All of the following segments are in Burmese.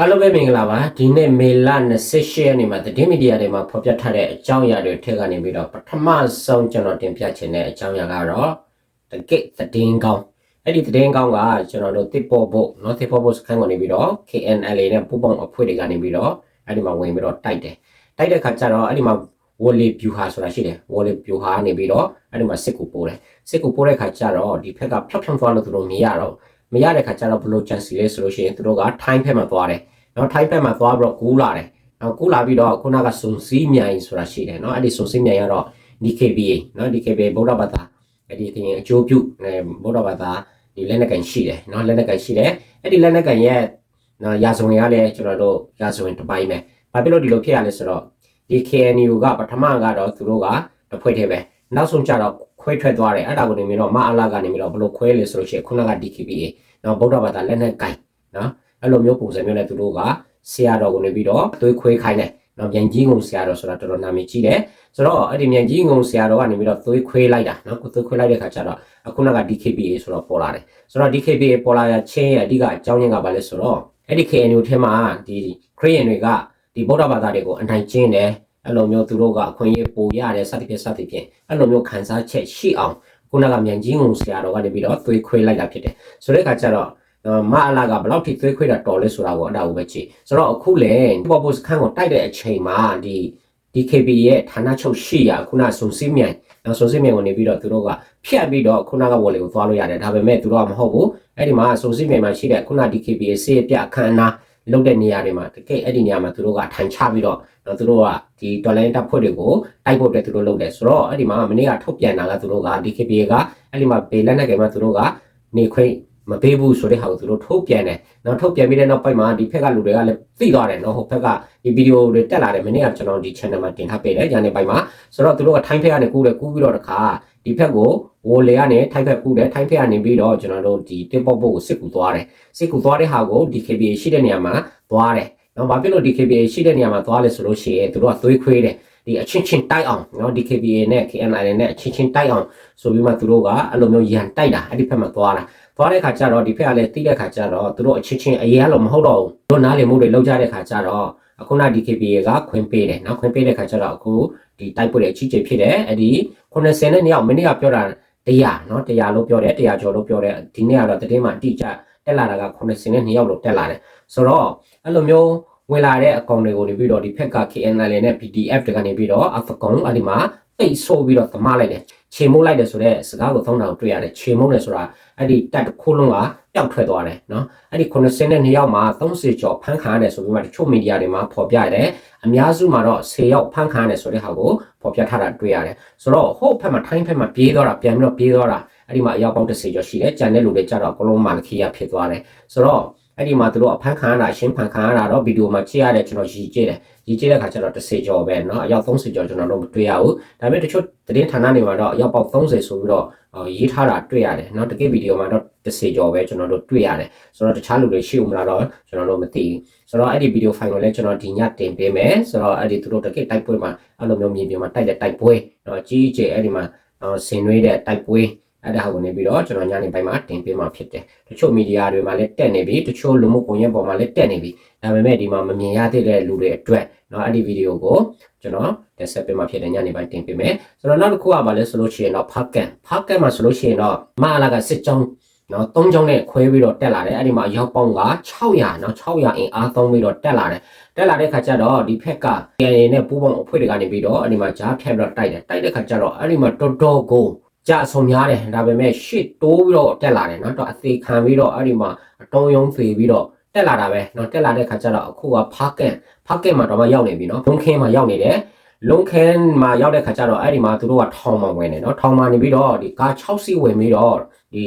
အားလုံးပဲမင်္ဂလာပါဒီနေ့မေလ28ရက်နေ့မှာသတင်းမီဒီယာတွေမှာဖော်ပြထားတဲ့အကြောင်းအရာတွေထည့်ကနေပြီးတော့ပထမဆုံးကျွန်တော်တင်ပြချင်တဲ့အကြောင်းအရာကတော့တကိတ်သတင်းကောင်းအဲ့ဒီသတင်းကောင်းကကျွန်တော်တို့တစ်ပေါ်ဖို့နော်တစ်ပေါ်ဖို့စခန်းကနေပြီးတော့ KNLA နဲ့ပူပေါင်းအဖွဲ့တွေကနေပြီးတော့အဲ့ဒီမှာဝင်ပြီးတော့တိုက်တယ်တိုက်တဲ့ခါကျတော့အဲ့ဒီမှာဝေါ်လီဗျူဟာဆိုတာရှိတယ်ဝေါ်လီဗျူဟာနေပြီးတော့အဲ့ဒီမှာစစ်ကူပိုးတယ်စစ်ကူပိုးတဲ့ခါကျတော့ဒီဖက်ကဖြောက်ဖြောက်သွားလို့သူတို့မရတော့ မရတဲ့ခါကျတော့ဘလို့ချန်စီလဲဆိုလို့ရှိရင်သူတို့ကထိုင်းဖက်မှာသွားတယ်နော်ထိုက်ဘက်မှာသွားပြီးတော့ကူးလာတယ်နော်ကူးလာပြီးတော့ခုနကစုံစည်းမြိုင်ဆိုတာရှိတယ်နော်အဲ့ဒီစုံစည်းမြိုင်ကတော့ DKBA နော် DKBA ဗုဒ္ဓဘာသာအဲ့ဒီတင်အကျိုးပြုအဲဗုဒ္ဓဘာသာဒီလက်နက်ကန်ရှိတယ်နော်လက်နက်ကန်ရှိတယ်အဲ့ဒီလက်နက်ကန်ရဲ့နော်ရာဇဝင်ရလဲကျွန်တော်တို့ရာဇဝင်တစ်ပိုင်းပဲဘာဖြစ်လို့ဒီလိုဖြစ်ရလဲဆိုတော့ဒီ KNU ကပထမကတော့သူတို့ကတစ်ဖွဲ့တည်းပဲနောက်ဆုံးကျတော့ ခွဲထွက်သွားတယ်အဲ့ဒါကိုနေပြီးတော့မအလာကနေပြီးတော့ဘလို့ခွဲလဲဆိုလို့ရှိရင်ခုနက DKBA နော်ဗုဒ္ဓဘာသာလက်နက်ကန်နော်အဲ့လိုမျိုးပုံစံမျိုးနဲ့သူတို့ကဆရာတော်ကိုနေပြီးတော့သွေးခွေးခိုင်းတယ်။နော်မြန်ကြီးငုံဆရာတော်ဆိုတာတော်တော်နာမည်ကြီးတယ်။ဆိုတော့အဲ့ဒီမြန်ကြီးငုံဆရာတော်ကနေပြီးတော့သွေးခွေးလိုက်တာနော်သွေးခွေးလိုက်တဲ့ခါကျတော့အခုနက DKBA ဆိုတော့ပေါ်လာတယ်။ဆိုတော့ DKBA ပေါ်လာရချင်းရဲ့အဓိကအကြောင်းရင်းကဘာလဲဆိုတော့အဲ့ဒီ KNU ထဲမှာဒီခရစ်ယာန်တွေကဒီဗုဒ္ဓဘာသာတွေကိုအနိုင်ကျင့်တယ် အဲ့လိုမျိုးသူတို့ကအခွင့်အရေးပိုရတယ်စသဖြင့်စသဖြင့်အဲ့လိုမျိုးခံစားချက်ရှိအောင်ခုနကမြန်ကြီးငုံဆရာတော်ကနေပြီးတော့သွေးခွေးလိုက်တာဖြစ်တယ်။ဆိုတဲ့အခါကျတော့မအလာကဘယ်လောက်ထိသွေးခွေးတာတော်လဲဆိုတာကိုအဲ့ဒါကိုပဲကြည့်ဆိုတော့အခုလေပေါ်ပိုစခန်းကိုတိုက်တဲ့အချိန်မှာဒီ DKB ရဲ့ဌာနချုပ်ရှိရခုနစုံစည်းမြိုင်နောက်စုံစည်းမြိုင်ကိုနေပြီးတော့သူတို့ကဖြတ်ပြီးတော့ခုနကဝေါ်လေးကိုသွားလို့ရတယ်ဒါပေမဲ့သူတို့ကမဟုတ်ဘူးအဲ့ဒီမှာစုံစည်းမြိုင်မှာရှိတဲ့ခုန DKB ရဲ့စေးပြအခမ်းအနား လုပ်တဲ့နေရာတွေမှာတကယ်အဲ့ဒီနေရာမှာသူတို့ကထိုင်ချပြီးတော့တော့သူတို့ကဒီတော်လိုင်းတပ်ဖွဲ့တွေကိုတိုက်ဖို့အတွက်သူတို့လုပ်တယ်ဆိုတော့အဲ့ဒီမှာမနေ့ကထုတ်ပြန်တာကသူတို့က DKB ကအဲ့ဒီမှာဘေးလက်နဲ့ကဲမှာသူတို့ကနေခွင့် မပေးဘူးဆိုတဲ့ဟာကိုသူတို့ထုတ်ပြန်တယ်နောက်ထုတ်ပြန်ပြီးတဲ့နောက်ပိုင်းမှာဒီဖက်ကလူတွေကလည်းသိသွားတယ်နော်ဟိုဖက်ကဒီဗီဒီယိုတွေတက်လာတယ်မနေ့ကကျွန်တော်ဒီ channel မှာတင်ထားပေးတယ်ညနေပိုင်းမှာဆိုတော့သူတို့ကထိုင်းဖက်ကနေကူးတယ်ကူးပြီးတော့တခါဒီဖက်ကိုဝိုလေကနေထိုင်းဖက်ကူးတယ်ထိုင်းဖက်ကနေပြီးတော့ကျွန်တော်တို့ဒီတစ်ပေါက်ပုတ်ကိုစစ်ကူသွားတယ်စစ်ကူသွားတဲ့ဟာကိုဒီ KPA ရှိတဲ့နေရာမှာသွားတယ်နော်ဘာဖြစ်လို့ဒီ KPA ရှိတဲ့နေရာမှာသွားလဲဆိုလို့ရှိရင်သူတို့ကသွေးခွေးတယ်ဒီအချင်းချင်းတိုက်အောင်နော်ဒီ KPA နဲ့ KNI နဲ့အချင်းချင်းတိုက်အောင်ဆိုပြီးမှသူတို့ကအဲ့လိုမျိုးရန်တိုက်တာအဲ့ဒီဖက်မှာသွားတာ သွားတဲ့ခါကျတော့ဒီဖက်ကလည်းတိတဲ့ခါကျတော့သူတို့အချင်းချင်းအရေးလို့မဟုတ်တော့ဘူးတို့နားလည်မှုတွေလောက်ကြတဲ့ခါကျတော့အခုန DKBA ကခွင့်ပေးတယ်เนาะခွင့်ပေးတဲ့ခါကျတော့အခုဒီတိုက်ပွဲတွေအကြီးကြီးဖြစ်တယ်အဲ့ဒီ90နဲ့နှစ်ယောက်မနေ့ကပြောတာ100เนาะ100လို့ပြောတယ်100ကျော်လို့ပြောတယ်ဒီနေ့ကတော့တည်င်းမှာအတိအကျတက်လာတာက90နဲ့2ယောက်လို့တက်လာတယ်ဆိုတော့အဲ့လိုမျိုးဝင်လာတဲ့အကောင့်တွေကိုနေပြီးတော့ဒီဖက်က KNL နဲ့ PDF တွေကနေပြီးတော့အဖကုံအဲ့ဒီမှာပိတ်ဆိုးပြီးတော့သမားလိုက်တယ် ခြေမုတ်လိုက်တယ်ဆိုတော့စကားကိုသုံးတာကိုတွေ့ရတယ်ခြေမုတ်တယ်ဆိုတာအဲ့ဒီတက်တစ်ခုလုံးကပျောက်ထွက်သွားတယ်နော်အဲ့ဒီ92ယောက်မှာ30ကျော်ဖမ်းခံရတယ်ဆိုပြီးမှတချို့မီဒီယာတွေမှာဖော်ပြရတယ်အများစုမှာတော့10ယောက်ဖမ်းခံရတယ်ဆိုတဲ့ဟာကိုဖော်ပြထားတာတွေ့ရတယ်ဆိုတော့ဟိုဘက်မှာထိုင်းဘက်မှာပြေးသွားတာပြန်ပြီးတော့ပြေးသွားတာအဲ့ဒီမှာအယောက်ပေါင်း30ကျော်ရှိတယ်ကြံတဲ့လူတွေကြတော့အကုန်လုံးမာလခီယာဖြစ်သွားတယ်ဆိုတော့ အဲ့ဒီမှာသူတို့အဖမ်းခံရတာရှင်းဖန်ခံရတာတော့ဗီဒီယိုမှာကြည့်ရတယ်ကျွန်တော်ရည်ကြည့်တယ်ရည်ကြည့်တဲ့ခါကျတော့30ကျော်ပဲเนาะအယောက်30ကျော်ကျွန်တော်တို့မတွေ့ရဘူးဒါပေမဲ့တချို့သတင်းဌာနတွေမှာတော့အယောက်ပေါက်30ဆိုပြီးတော့ရေးထားတာတွေ့ရတယ်เนาะတကယ်ဗီဒီယိုမှာတော့30ကျော်ပဲကျွန်တော်တို့တွေ့ရတယ်ဆိုတော့တခြားလူတွေရှိဦးမလားတော့ကျွန်တော်တို့မသိဘူးဆိုတော့အဲ့ဒီဗီဒီယိုဖိုင်ကိုလည်းကျွန်တော်ဒီညတင်ပေးမယ်ဆိုတော့အဲ့ဒီသူတို့တကယ်တိုက်ပွဲမှာအဲ့လိုမျိုးမြေပြင်မှာတိုက်တဲ့တိုက်ပွဲเนาะကြီးကြီးအဲ့ဒီမှာဆင်နွေးတဲ့တိုက်ပွဲ အဲ့ဒါကိုနေပြီးတော့ကျွန်တော်ညနေပိုင်းမှာတင်ပေးမှာဖြစ်တယ်တချို့မီဒီယာတွေမှာလည်းတက်နေပြီတချို့လူမှုကွန်ရက်ပေါ်မှာလည်းတက်နေပြီဒါပေမဲ့ဒီမှာမမြင်ရသေးတဲ့လူတွေအတွက်เนาะအဲ့ဒီဗီဒီယိုကိုကျွန်တော်တက်ဆက်ပေးမှာဖြစ်တယ်ညနေပိုင်းတင်ပေးမယ်ဆိုတော့နောက်တစ်ခုကပါလဲဆိုလို့ရှိရင်တော့ဖာကန်ဖာကန်မှာဆိုလို့ရှိရင်တော့မအလာကစစ်ကြောင်းနော်၃ချောင်းနဲ့ခွဲပြီးတော့တက်လာတယ်အဲ့ဒီမှာရောက်ပေါင်းက600နော်600အင်အားသုံးပြီးတော့တက်လာတယ်တက်လာတဲ့ခါကျတော့ဒီဖက်က KNA နဲ့ပူးပေါင်းအဖွဲ့တွေကနေပြီးတော့အဲ့ဒီမှာဂျားဖြတ်ပြီးတော့တိုက်တယ်တိုက်တဲ့ခါကျတော့အဲ့ဒီမှာတော်တော်ကို ကြဆုံးများတယ်ဒါပေမဲ့ရှစ်တိုးပြီးတော့တက်လာတယ်နော်တော့အသေးခံပြီးတော့အဲ့ဒီမှာအတုံးယုံဖေပြီးတော့တက်လာတာပဲနော်တက်လာတဲ့ခါကျတော့အခုကဖာကန်ဖာကန်မှာတော့မရောက်နေပြီနော်လုံခင်းမှာရောက်နေတယ်လုံခင်းမှာရောက်တဲ့ခါကျတော့အဲ့ဒီမှာသူတို့ကထောင်မှာဝင်နေနော်ထောင်မှာနေပြီးတော့ဒီကား6စီးဝင်ပြီးတော့ဒီ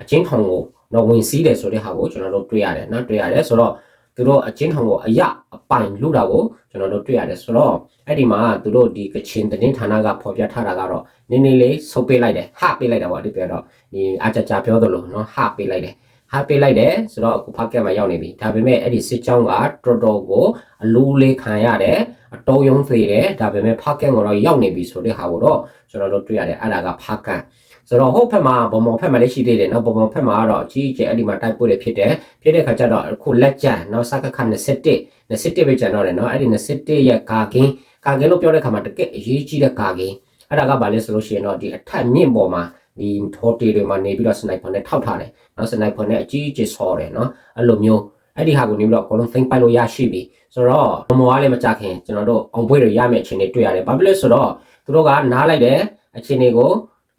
အချင်းထောင်ကိုတော့ဝင်စီးတယ်ဆိုတဲ့ဟာကိုကျွန်တော်တို့တွေ့ရတယ်နော်တွေ့ရတယ်ဆိုတော့ သူတို့အချင်းထောင်ကိုအရအပိုင်လူတာကိုကျွန်တော်တို့တွေ့ရတယ်ဆိုတော့အဲ့ဒီမှာသူတို့ဒီကချင်တင်းဌာနကဖော်ပြထားတာကတော့နည်းနည်းလေးဆုပ်ပေးလိုက်တယ်ဟပေးလိုက်တာပေါ့ဒီပြောတော့ဒီအကြကြပြောသလိုနော်ဟပေးလိုက်တယ်ဟပေးလိုက်တယ်ဆိုတော့အခုဖတ်ကက်မှာရောက်နေပြီဒါပေမဲ့အဲ့ဒီစစ်ကြောင်းကတော်တော်ကိုအလူလေးခံရတယ်အတော်ယုံသေးတယ်ဒါပေမဲ့ဖတ်ကက်ကတော့ရောက်နေပြီဆိုတဲ့ဟာကိုတော့ကျွန်တော်တို့တွေ့ရတယ်အဲ့ဒါကဖတ်ကက် ဆိုတော့ဟုတ်ဖက်မှာဘုံမော်ဖက်မှာလည်းရှိသေးတယ်နော်ဘုံမော်ဖက်မှာကတော့အကြီးအကျယ်အဲ့ဒီမှာတိုက်ပွဲတွေဖြစ်တယ်ဖြစ်တဲ့ခါကျတော့အခုလက်ကျန်နော်စကခ21 21ပဲကျန်တော့တယ်နော်အဲ့ဒီ21ရဲ့ကာကင်းကာကင်းလို့ပြောတဲ့ခါမှာတကယ်အရေးကြီးတဲ့ကာကင်းအဲ့ဒါကဘာလဲဆိုလို့ရှိရင်တော့ဒီအထက်မြင့်ပေါ်မှာဒီထော်တီတွေမှာနေပြီးတော့စနိုက်ပါနဲ့ထောက်ထားတယ်နော်စနိုက်ပါနဲ့အကြီးအကျယ်ဆော်တယ်နော်အဲ့လိုမျိုးအဲ့ဒီဟာကိုနေပြီးတော့အကုန်လုံးသိမ့်ပိုက်လို့ရရှိပြီဆိုတော့ဘမောကလည်းမကြခင်ကျွန်တော်တို့အောင်ပွဲတွေရမယ့်အခြေအနေတွေ့ရတယ်ဘာဖြစ်လဲဆိုတော့သူတို့ကနားလိုက်တယ်အခြေအနေကို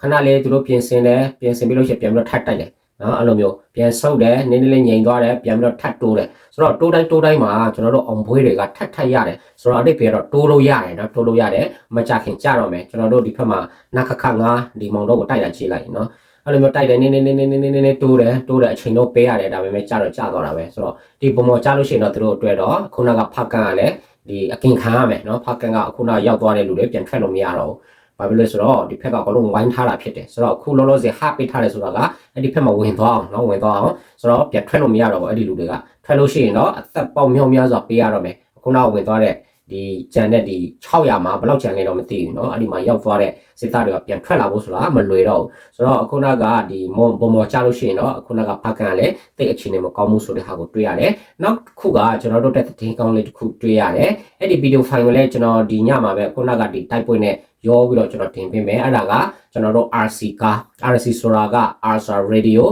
ခဏလေးသူတို့ပြင်ဆင်တယ်ပြင်ဆင်ပြီးလို့ရှိရင်ပြန်ပြီးတော့ထပ်တိုက်တယ်နော်အဲ့လိုမျိုးပြန်ဆုပ်တယ်နည်းနည်းလေးငြိမ်သွားတယ်ပြန်ပြီးတော့ထပ်တိုးတယ်ဆိုတော့တိုးတိုင်းတိုးတိုင်းမှာကျွန်တော်တို့အောင်ပွဲတွေကထပ်ထပ်ရတယ်ဆိုတော့အဲ့ဒီပြေတော့တိုးလို့ရတယ်နော်တိုးလို့ရတယ်မကြခင်ကြတော့မယ်ကျွန်တော်တို့ဒီဘက်မှာနခခငါဒီမောင်တို့ကိုတိုက်တာကြည့်လိုက်နော်အဲ့လိုမျိုးတိုက်တယ်နင်းနင်းနင်းနင်းနင်းနင်းနင်းတိုးတယ်တိုးတယ်အချိန်တော့ပေးရတယ်ဒါပေမဲ့ကြတော့ကြသွားတာပဲဆိုတော့ဒီပုံပေါ်ကြလို့ရှိရင်တော့သူတို့အတွက်တော့ခုနကဖကန်ကလည်းဒီအကင်ခံရမယ်နော်ဖကန်ကခုနရောက်သွားတဲ့လူတွေပြန်ထွက်လို့မရတော့ဘူး ဘာဖြစ်လဲဆိုတော့ဒီဖက်ကအလုံးဝိုင်းထားတာဖြစ်တယ်ဆိုတော့အခုလောလောဆယ်ဟာပိတ်ထားတယ်ဆိုတာကအဲ့ဒီဖက်မှာဝင်သွားအောင်နော်ဝင်သွားအောင်ဆိုတော့ပြန်ထွက်လို့မရတော့ဘူးအဲ့ဒီလူတွေကထွက်လို့ရှိရင်တော့အသက်ပေါက်မြောက်များစွာပေးရတော့မယ်ခုနကဝင်သွားတဲ့ဒီကြံတဲ့ဒီ600မှာဘယ်လောက်ကြံလဲတော့မသိဘူးเนาะအဲ့ဒီမှာရောက်သွားတဲ့စစ်သားတွေကပြန်ထွက်လာဖို့ဆိုတာမလွယ်တော့ဘူးဆိုတော့အခုနကဒီမော်ဘမော်ချလို့ရှိရင်တော့အခုနကဖကန်ကလည်းတိတ်အခြေအနေမကောင်းဘူးဆိုတဲ့ဟာကိုတွေ့ရတယ်နောက်တစ်ခုကကျွန်တော်တို့တက်တဲ့ကောင်းလေးတစ်ခုတွေ့ရတယ်အဲ့ဒီဗီဒီယိုဖိုင်ကိုလည်းကျွန်တော်ဒီညမှာပဲခုနကဒီတိုက်ပွဲနဲ့ ရောပြီးတော့ကျွန်တော်တင်ပေးမယ်အဲ့ဒါကကျွန်တော်တို့ RC ကား RC ဆိုတာက RC radio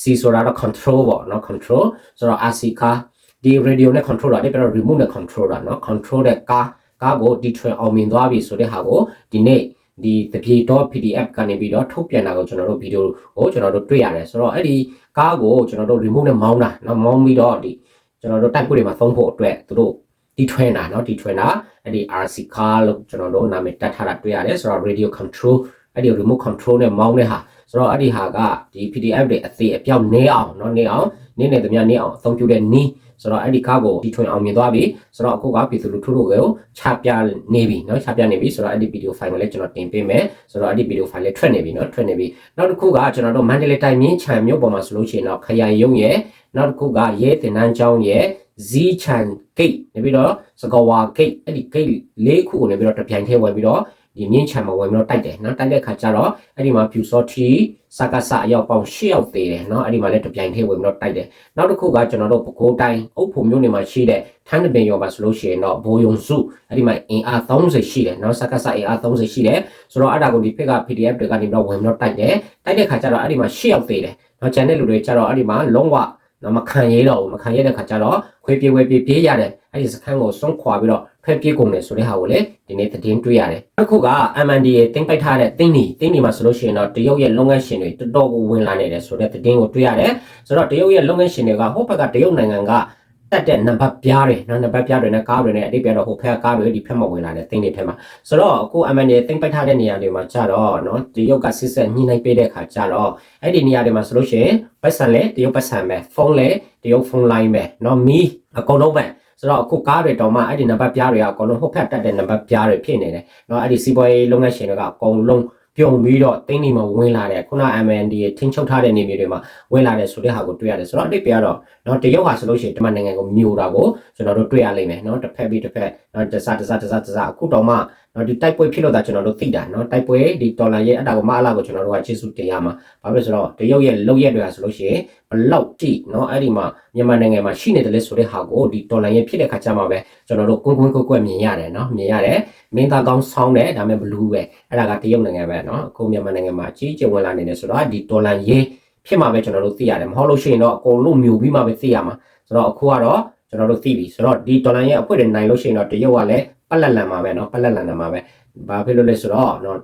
C ဆိုတာတော့ control ပေါ့နော် control ဆိုတော့ RC ကားဒီ radio နဲ့ control တာဒီပြတော့ remote နဲ့ control တာနော် control တဲ့ကားကားကိုဒီ train အောင်မြင်သွားပြီဆိုတဲ့ဟာကိုဒီနေ့ဒီတပြေ .pdf ကနေပြီးတော့ထုတ်ပြန်တာကိုကျွန်တော်တို့ဗီဒီယိုကိုကျွန်တော်တို့တွေ့ရတယ်ဆိုတော့အဲ့ဒီကားကိုကျွန်တော်တို့ remote နဲ့မောင်းတာနော်မောင်းပြီးတော့ဒီကျွန်တော်တို့တိုက်ပွဲတွေမှာသုံးဖို့အတွက်သူတို့ဒီ train တာနော်ဒီ train တာ အဲ့ဒီ RC car လို့ကျွန်တော်တို့နာမည်တက်ထားတာတွေ့ရတယ်ဆိုတော့ radio control အဲ့ဒီ remote control နဲ့မောင်းတဲ့ဟာဆိုတော့အဲ့ဒီဟာကဒီ PDF တွေအသေးအပြောက်နေအောင်เนาะနေအောင်နေနေတမနေအောင်အသုံးပြုတဲ့နီးဆိုတော့အဲ့ဒီကားကိုဒီထွင်အောင်မြင်သွားပြီဆိုတော့အခုကပြည်သူလူထုတို့ကိုချပြနေပြီเนาะချပြနေပြီဆိုတော့အဲ့ဒီဗီဒီယိုဖိုင်ကိုလည်းကျွန်တော်တင်ပေးမယ်ဆိုတော့အဲ့ဒီဗီဒီယိုဖိုင်လေးထွက်နေပြီเนาะထွက်နေပြီနောက်တစ်ခုကကျွန်တော်တို့မန္တလေးတိုင်းမြင်းချံမြို့ပေါ်မှာဆိုလို့ရှိရင်တော့ခရိုင်ရုံးရဲ့နောက်တစ်ခုကရဲတင်နန်းကျောင်းရဲ့ ဇီချန်ဂိတ်နေပြီးတော့စကောဝါဂိတ်အဲ့ဒီဂိတ်လေးခုကိုနေပြီးတော့တပြိုင်တည်းဝင်ပြီးတော့ဒီမြင်းချံမှာဝင်ပြီးတော့တိုက်တယ်နော်တိုက်တဲ့ခါကျတော့အဲ့ဒီမှာဖြူစောထီစကားစအရောက်ပေါင်း၈ရောက်သေးတယ်နော်အဲ့ဒီမှာလည်းတပြိုင်တည်းဝင်ပြီးတော့တိုက်တယ်နောက်တစ်ခုကကျွန်တော်တို့ပဲခူးတိုင်းအုပ်ဖို့မျိုးနေမှာရှိတဲ့ထန်းတပင်ရောပါဆိုလို့ရှိရင်တော့ဘိုးယုံစုအဲ့ဒီမှာအင်အား30ရှိတယ်နော်စကားစအင်အား30ရှိတယ်ဆိုတော့အဲ့ဒါကိုဒီဖက်က PDF တွေကနေပြီးတော့ဝင်ပြီးတော့တိုက်တယ်တိုက်တဲ့ခါကျတော့အဲ့ဒီမှာ၈ရောက်သေးတယ်နော်ကျန်တဲ့လူတွေကျတော့အဲ့ဒီမှာလုံးဝ နော်မခံရတော့ဘူးမခံရတဲ့ခါကျတော့ခွေးပြေးဝဲပြေးပြေးရတယ်အဲ့ဒီစခန်းကိုစွန့်ခွာပြီးတော့ထွက်ပြေးကုန်တယ်ဆိုတဲ့ဟာကိုလည်းဒီနေ့သတင်းတွေ့ရတယ်အခုက MND ရဲ့တင်ပိုက်ထားတဲ့တင်းနီတင်းနီမှာဆိုလို့ရှိရင်တော့တရုတ်ရဲ့လုပ်ငန်းရှင်တွေတော်တော်ကိုဝင်လာနေတယ်ဆိုတဲ့သတင်းကိုတွေ့ရတယ်ဆိုတော့တရုတ်ရဲ့လုပ်ငန်းရှင်တွေကဟိုဘက်ကတရုတ်နိုင်ငံက တက်တဲ့နံပါတ်ပြားတွေနော်နံပါတ်ပြားတွေနဲ့ကားတွေနဲ့အတိတ်ပြတော့ဟိုဖက်ကားတွေဒီဖက်မဝင်လာတဲ့သင်တွေထဲမှာဆိုတော့အခု MN တွေသင်ပိုက်ထားတဲ့နေရာတွေမှာကြတော့နော်ဒီရုပ်ကဆစ်ဆက်ညှိနှိုင်းပေးတဲ့အခါကြတော့အဲ့ဒီနေရာတွေမှာဆိုလို့ရှိရင်ပတ်စံလဲတရုပ်ပတ်စံပဲဖုန်းလဲတရုပ်ဖုန်းလိုင်းပဲနော်မီးအကုန်လုံးပဲဆိုတော့အခုကားတွေတော်မှအဲ့ဒီနံပါတ်ပြားတွေကအကုန်လုံးဟုတ်ဖက်တက်တဲ့နံပါတ်ပြားတွေဖြစ်နေတယ်နော်အဲ့ဒီစီးပွားရေးလုပ်ငန်းရှင်တွေကအကုန်လုံး ပြုံပြီးတော့တင်းနေမှာဝင်လာတယ်ခုန MND ထင်းချုပ်ထားတဲ့နေမျိုးတွေမှာဝင်လာတယ်ဆိုတဲ့ဟာကိုတွေ့ရတယ်ဆိုတော့အတိတ်ပြတော့เนาะတရုတ်ဟာဆိုလို့ရှိရင်ဒီမှာနိုင်ငံကိုမျိုးတာကိုကျွန်တော်တို့တွေ့ရလိမ့်မယ်เนาะတစ်ဖက်ပြီးတစ်ဖက်เนาะတစားတစားတစားတစားအခုတော့မှ နော်ဒီတိုက်ပွဲဖြစ်လို့ဒါကျွန်တော်တို့သိတာနော်တိုက်ပွဲဒီဒေါ်လာရဲ့အတာကိုမအလာကိုကျွန်တော်တို့ကကျေစုတင်ရမှာဘာဖြစ်ဆိုတော့တရုတ်ရဲ့လောက်ရက်တွေကဆိုလို့ရှိရင်ဘလောက်တိနော်အဲ့ဒီမှာမြန်မာနိုင်ငံမှာရှိနေတယ်လဲဆိုတဲ့ဟာကိုဒီဒေါ်လာရဲ့ဖြစ်တဲ့ခါကျမှပဲကျွန်တော်တို့ကွန်းကွန်းကွက်ကွက်မြင်ရတယ်နော်မြင်ရတယ်မင်းသားကောင်းဆောင်းတယ်ဒါပေမဲ့ဘလူးပဲအဲ့ဒါကတရုတ်နိုင်ငံပဲနော်အခုမြန်မာနိုင်ငံမှာအကြီးကျယ်ဝင်လာနေတယ်ဆိုတော့ဒီဒေါ်လာရဲ့ဖြစ်မှာပဲကျွန်တော်တို့သိရတယ်မဟုတ်လို့ရှိရင်တော့အကုန်လုံးမြူပြီးမှပဲသိရမှာဆိုတော့အခုကတော့ကျွန်တော်တို့သိပြီဆိုတော့ဒီဒေါ်လာရဲ့အပွင့်တွေနိုင်လို့ရှိရင်တော့တရုတ်ကလည်း ပတ်လက်လန်မှာပဲเนาะပတ်လက်လန်မှာပဲဘာဖြစ်လို့လဲဆိုတော့เนาะ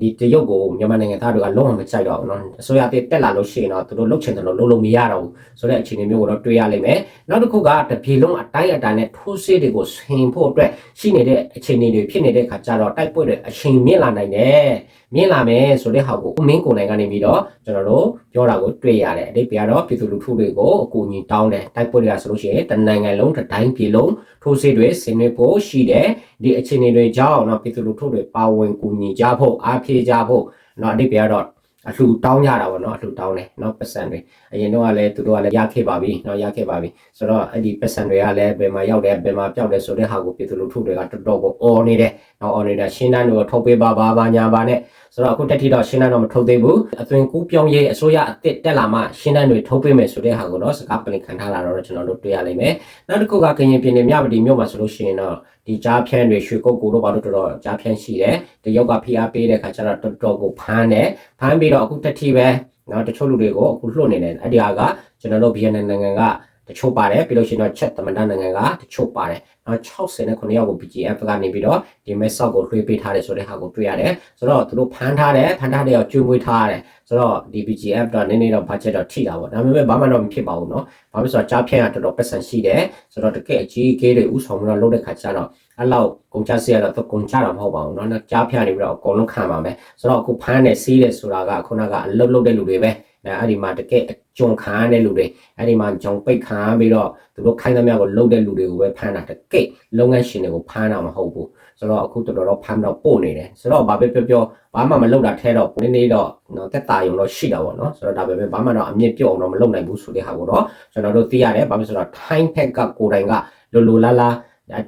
ဒီတရုတ်ကိုမြန်မာနိုင်ငံသားတွေကလုံးဝမကြိုက်တော့ဘူးเนาะအစိုးရတက်တက်လာလို့ရှိရင်တော့သူတို့လုတ်ချင်တယ်လို့လုံးလုံးမရတော့ဘူးဆိုတဲ့အခြေအနေမျိုးကိုတော့တွေ့ရလိမ့်မယ်နောက်တစ်ခုကတပြေလုံးအတိုင်းအတိုင်းနဲ့ထိုးဆေးတွေကိုဆင်ဖို့အတွက်ရှိနေတဲ့အခြေအနေတွေဖြစ်နေတဲ့ခါကျတော့တိုက်ပွဲတွေအချိန်မြင့်လာနိုင်တယ်မြင့်လာမယ်ဆိုတဲ့ဟာကိုဦးမင်းကိုနိုင်ကနေပြီးတော့ကျွန်တော်တို့ပြောတာကိုတွေ့ရတယ်အတိတ်ပြတော့ပြည်သူလူထုတွေကိုအကူအညီတောင်းတယ်တိုက်ပွဲတွေကဆိုလို့ရှိရင်တနိုင်ငံလုံးတစ်တိုင်းပြည်လုံးထိုးဆေးတွေဆင်နွှဲဖို့ရှိတယ်ဒီအခြေအနေတွေကြောင့်တော့ပြည်သူလူထုတွေပါဝင်ကူညီကြဖို့အားဖြ ည့်ကြဖို့เนาะအတိတ်ပြတော့ အလှူတောင်းကြတာပေါ့နော်အလှူတောင်းတယ်နော်ပတ်စံတွေအရင်တော့ကလည်းသူတို့ကလည်းရခဲ့ပါပြီနော်ရခဲ့ပါပြီဆိုတော့အဲ့ဒီပတ်စံတွေကလည်းဘယ်မှာရောက်တယ်ဘယ်မှာပြောက်တယ်ဆိုတဲ့ဟာကိုပြည်သူလူထုတွေကတော်တော်ကိုအော်နေတယ်နော်အော်နေတာရှင်းတန်းတွေကိုထုတ်ပေးပါပါပါညာပါနဲ့ဆိုတော့အခုတက်ထီတော့ရှင်းတန်းတော့မထုတ်သေးဘူးအသွင်ကူးပြောင်းရေးအစိုးရအစ်စ်တက်လာမှရှင်းတန်းတွေထုတ်ပေးမယ်ဆိုတဲ့ဟာကိုတော့စကားပလင်ခံထားလာတော့ကျွန်တော်တို့တွေ့ရလိမ့်မယ်နောက်တစ်ခုကကရင်ပြည်နယ်မြပတီမြို့မှာဆိုလို့ရှိရင်တော့ ဒီကြားဖြန်းတွေရွှေကုတ်ကိုတို့ဘာလို့တော်တော်ကြားဖြန်းရှိတယ်တရုတ်ကဖိအားပေးတဲ့ခါကျတော့တော်တော်ကိုဖမ်းတယ်ဖမ်းပြီးတော့အခုတက်ထီပဲနော်တချို့လူတွေကိုအခုလွှတ်နေတယ်အဲ့ဒီဟာကကျွန်တော်တို့ VN နိုင်ငံက တချို့ပါတယ်ပြီးလို့ရှိရင်တော့ချက်သမန္တနိုင်ငံကတချို့ပါတယ်နော်69ယောက်ကို BGF ကနေပြီးတော့ဒီ message ကိုလွှဲပေးထားတယ်ဆိုတဲ့ဟာကိုတွေ့ရတယ်ဆိုတော့သူတို့ဖမ်းထားတယ်ဖမ်းထားတဲ့အောင်ကျွေးမွေးထားရတယ်ဆိုတော့ဒီ BGF တော့နည်းနည်းတော့ budget တော့ထိတာပေါ့ဒါပေမဲ့ဘာမှတော့မဖြစ်ပါဘူးเนาะဘာဖြစ်ဆိုတော့ကြားဖြန့်ကတော်တော်ပတ်စံရှိတယ်ဆိုတော့တကယ်အကြီးအကဲတွေဥဆောင်ပြီးတော့လုပ်တဲ့ခါကျတော့အဲ့လောက်ကုန်ချစရတော့ကုန်ချတာမဟုတ်ပါဘူးเนาะကြားဖြန့်နေပြီးတော့အကုန်လုံးခံပါမယ်ဆိုတော့အခုဖမ်းနေစီးတယ်ဆိုတာကခုနကအလုပ်လုပ်တဲ့လူတွေပဲအဲ့ဒီမှာတကယ် အကြုံခံရတဲ့လူတွေအဲ့ဒီမှာဂျုံပိတ်ခံပြီးတော့သူတို့ခိုင်းသမျှကိုလုပ်တဲ့လူတွေကိုပဲဖမ်းတာတကယ်လုပ်ငန်းရှင်တွေကိုဖမ်းတာမဟုတ်ဘူးဆိုတော့အခုတော်တော်ဖမ်းတော့ပို့နေတယ်ဆိုတော့ဘာပဲပြောပြောဘာမှမလုပ်တာထဲတော့နည်းနည်းတော့နော်တက်တာယုံတော့ရှိတာပေါ့နော်ဆိုတော့ဒါပဲဘာမှတော့အမြင့်ပြုတ်အောင်တော့မလုပ်နိုင်ဘူးဆိုတဲ့ဟာကိုတော့ကျွန်တော်တို့သိရတယ်ဘာဖြစ်ဆိုတော့ time pack ကကိုယ်တိုင်ကလိုလိုလားလား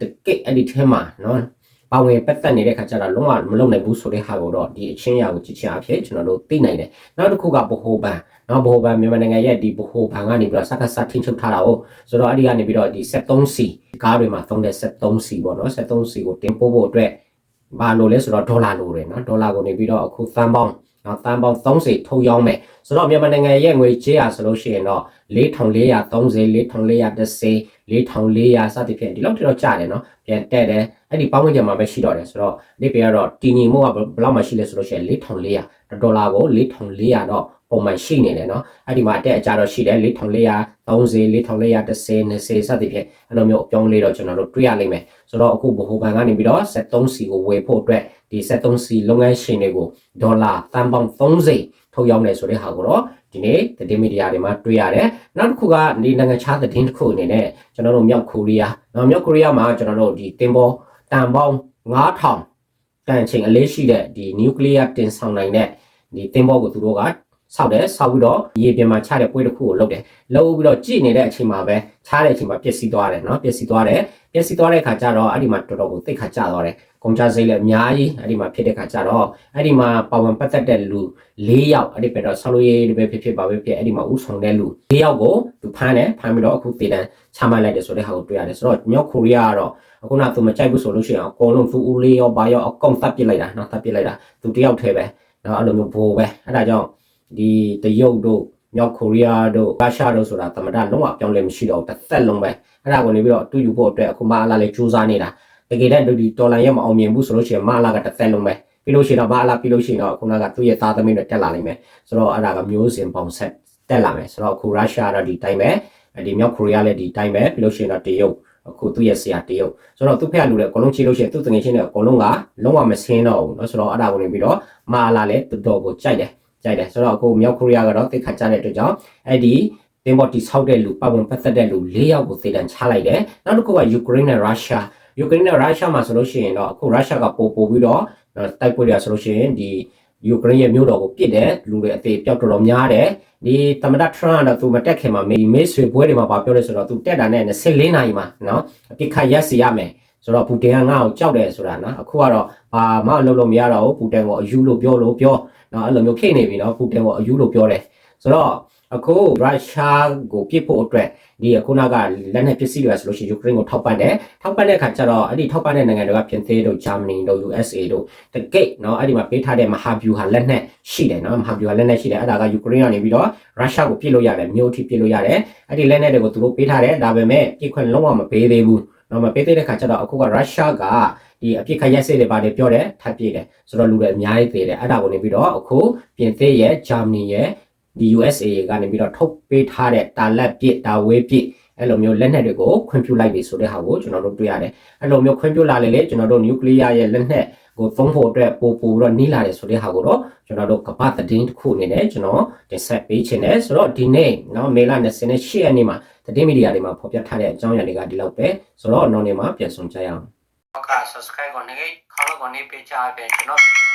တကယ်အဲ့ဒီထဲမှာနော် ပါဝင်ပတ်သက်နေတဲ့ခါကျတော့လုံးဝမလုပ်နိုင်ဘူးဆိုတဲ့ဟာကိုတော့ဒီအချင်းရာကိုကြည့်ချင်အဖြစ်ကျွန်တော်တို့သိနိုင်တယ်နောက်တစ်ခုကဘိုဟိုဘန်နော်ဘိုဘန်မြန်မာနိုင်ငံရဲ့ဒီဘိုဘန်ကနေပြီးတော့စက္ကစထင်းချုပ်ထားတာ哦ဆိုတော့အဲ့ဒီကနေပြီးတော့ဒီ 73C ကားတွေမှာသုံးတဲ့ 73C ပေါ့နော် 73C ကိုတင်ပို့ဖို့အတွက်ဘာလို့လဲဆိုတော့ဒေါ်လာလိုတယ်နော်ဒေါ်လာကိုနေပြီးတော့အခုသန်းပေါင်း နော်တန်ပေါင်း30ထုတ်ရောင်းမယ်ဆိုတော့မြန်မာနိုင်ငံရဲ့ငွေကြေးအားဆိုလို့ရှိရင်တော့4430 4410 4400စသဖြင့်ဒီလောက်ထိတော့ကျတယ်နော်ပြန်တက်တယ်အဲ့ဒီပေါင်းဝင်ကြမှာပဲရှိတော့တယ်ဆိုတော့ဒီပေကတော့တည်ငြိမ်မှုကဘယ်လောက်မှရှိလဲဆိုလို့ရှိရင်4400ဒေါ်လာကို4400တော့ပုံမှန်ရှိနေတယ်နော်အဲ့ဒီမှာအတက်အကျတော့ရှိတယ်4400 30 4410 20စသဖြင့်အဲ့လိုမျိုးအပြောင်းလဲတော့ကျွန်တော်တို့တွေ့ရလိမ့်မယ်ဆိုတော့အခုဘိုဟိုဘန်ကနေပြီးတော့73စီကိုဝယ်ဖို့အတွက် ဒီ 73C လုပ်ငန်းရှင်တွေကိုဒေါ်လာတန်ပေါင်း30ထုတ်ရောင်းတယ်ဆိုတဲ့ဟာကိုတော့ဒီနေ့သတင်းမီဒီယာတွေမှာတွေ့ရတယ်နောက်တစ်ခုကဒီနိုင်ငံခြားသတင်းတစ်ခုအနေနဲ့ကျွန်တော်တို့မြောက်ကိုရီးယားနော်မြောက်ကိုရီးယားမှာကျွန်တော်တို့ဒီတင်ပေါ်တန်ပေါင်း9000တန်ချိန်အလေးရှိတဲ့ဒီနျူကလ িয়ার တင်ဆောင်နိုင်တဲ့ဒီတင်ပေါ်ကိုသူတို့က ဆောက်တယ်ဆောက်ပြီးတော့ရေပြင်မှာချတဲ့ပွဲတစ်ခုကိုလုပ်တယ်လုပ်ပြီးတော့ကြည့်နေတဲ့အချိန်မှာပဲချတဲ့အချိန်မှာပျက်စီးသွားတယ်နော်ပျက်စီးသွားတယ်ပျက်စီးသွားတဲ့ခါကျတော့အဲ့ဒီမှာတော်တော်ကိုသိခါကျသွားတယ်ကုန်ကြစိတ်လည်းအများကြီးအဲ့ဒီမှာဖြစ်တဲ့ခါကျတော့အဲ့ဒီမှာပါဝင်ပတ်သက်တဲ့လူ၄ယောက်အဲ့ဒီပဲတော့ဆောက်လို့ရေးပဲဖြစ်ဖြစ်ပါပဲဖြစ်အဲ့ဒီမှာဥဆောင်တဲ့လူ၄ယောက်ကိုသူဖမ်းတယ်ဖမ်းပြီးတော့အခုတည်တန်းချမှတ်လိုက်တယ်ဆိုတဲ့ဟာကိုတွေ့ရတယ်ဆိုတော့မြောက်ကိုရီးယားကတော့အခုနကသူမကြိုက်ဘူးဆိုလို့ရှိရင်အကုန်လုံးသူဦးလေးရောဘာရောအကုန်သတ်ပစ်လိုက်တာနော်သတ်ပစ်လိုက်တာသူတယောက်တည်းပဲနော်အဲ့လိုမျိုးဘိုးပဲအဲ့ဒါကြောင့် ဒီတရုတ်တို့မြောက်ကိုရီးယားတို့ရုရှားတို့ဆိုတာသမတလုံးဝပြောင်းလဲမရှိတော့ဘူးတစ်သက်လုံးပဲအဲ့ဒါကိုနေပြီးတော့တူယူဖို့အတွက်အခုမှအလားလေးစူးစမ်းနေတာတကယ်တမ်းဒီတော်လိုင်းရဲ့မအောင်မြင်ဘူးဆိုလို့ရှိရင်မအလားကတစ်သက်လုံးပဲပြီးလို့ရှိရင်တော့မအလားပြီးလို့ရှိရင်တော့ခုနကသူ့ရဲ့သားသမီးတွေတက်လာနိုင်မယ်ဆိုတော့အဲ့ဒါကမျိုးစင်ပေါင်ဆက်တက်လာမယ်ဆိုတော့အခုရုရှားတော့ဒီတိုင်းပဲဒီမြောက်ကိုရီးယားလည်းဒီတိုင်းပဲပြီးလို့ရှိရင်တော့တရုတ်အခုသူ့ရဲ့ဆရာတရုတ်ဆိုတော့သူ့ဖက်လူတွေအကုန်လုံးချိလို့ရှိရင်သူ့တငယ်ချင်းတွေအကုန်လုံးကလုံးဝမဆင်းတော့ဘူးเนาะဆိုတော့အဲ့ဒါကိုနေပြီးတော့မာလာလည်းတော်တော်ကိုကြိုက်တယ် ကြိုက်တယ်ဆိုတော့အခုမြောက်ကိုရီးယားကတော့သိခါကြတဲ့အတွက်ကြောင့်အဲ့ဒီတင်ဘော်တီဆောက်တဲ့လူပတ်ဝင်ပတ်သက်တဲ့လူ၄ယောက်ကိုသေတံချလိုက်တယ်နောက်တစ်ခုကယူကရိန်းနဲ့ရုရှားယူကရိန်းနဲ့ရုရှားမှာဆိုလို့ရှိရင်တော့အခုရုရှားကပို့ပို့ပြီးတော့တိုက်ပွဲတွေဆိုလို့ရှိရင်ဒီယူကရိန်းရဲ့မြို့တော်ကိုပစ်တယ်လူတွေအသေးပြောက်တော်တော်များတယ်ဒီသမ္မတထရန့်ကတော့သူမတက်ခင်မှာမေမေးဆွေပွဲတွေမှာပြောတယ်ဆိုတော့သူတက်တာနဲ့24နာရီမှာနော်အပိခတ်ရက်စီရမယ်ဆိုတော့ပူတင်ကငါ့ကိုကြောက်တယ်ဆိုတာနော်အခုကတော့ဘာမှအလုပ်လုပ်မရတော့ဘူးပူတင်ကိုအယူလို့ပြောလို့ပြော နော်အဲ့လိုမျိုးဖြစ်နေပြီနော်ပူတင်ကိုအယူလို့ပြောတယ်ဆိုတော့အခုရုရှားကိုပြစ်ဖို့အတွက်ဒီအခုနကလက်နက်ပစ္စည်းတွေဆိုလို့ရှိရင်ယူကရိန်းကိုထောက်ပံ့တယ်ထောက်ပံ့တဲ့အခါကျတော့အဲ့ဒီထောက်ပံ့တဲ့နိုင်ငံတွေကပြင်သစ်တို့ဂျာမနီတို့ USA တို့တကိတ်เนาะအဲ့ဒီမှာပေးထားတဲ့မဟာဗျူဟာလက်နက်ရှိတယ်เนาะမဟာဗျူဟာလက်နက်ရှိတယ်အဲ့ဒါကယူကရိန်းကနေပြီးတော့ရုရှားကိုပြစ်လို့ရတယ်မြို့ထိပြစ်လို့ရတယ်အဲ့ဒီလက်နက်တွေကိုသူတို့ပေးထားတယ်ဒါပေမဲ့ပြစ်ခွင့်လုံးဝမပေးသေးဘူးเนาะမပေးသေးတဲ့ခါကျတော့အခုကရုရှားက ဒီအပြစ်ခရက်စိတ်တွေပါတယ်ပြောတယ်ထပ်ပြည့်တယ်ဆိုတော့လူတွေအများကြီးသေးတယ်အဲ့ဒါကိုနေပြီးတော့အခုပြင်သစ်ရဲ့ဂျာမနီရဲ့ဒီ USA ကနေပြီးတော့ထုတ်ပေးထားတဲ့တာလက်ပြစ်တာဝေးပြစ်အဲ့လိုမျိုးလက်နက်တွေကိုခွင့်ပြုလိုက်ပြီဆိုတဲ့ဟာကိုကျွန်တော်တို့တွေ့ရတယ်အဲ့လိုမျိုးခွင့်ပြုလာလေလေကျွန်တော်တို့နျူကလ িয়ার ရဲ့လက်နက်ကိုသုံးဖို့အတွက်ပို့ပို့တော့နီးလာတယ်ဆိုတဲ့ဟာကိုတော့ကျွန်တော်တို့ကပတ်သတင်းတစ်ခုအနေနဲ့ကျွန်တော်တင်ဆက်ပေးချင်တယ်ဆိုတော့ဒီနေ့เนาะမေလ28ရက်နေ့မှာသတင်းမီဒီယာတွေမှာဖော်ပြထားတဲ့အကြောင်းအရာတွေကဒီလောက်ပဲဆိုတော့နောက်နေ့မှာပြန်ဆောင်ကြရအောင်ဟုတ် ကဲ့ subscribe ကိုနေခေါင်းကိုနေပေးချပေးကျွန်တော်ဗီဒီယို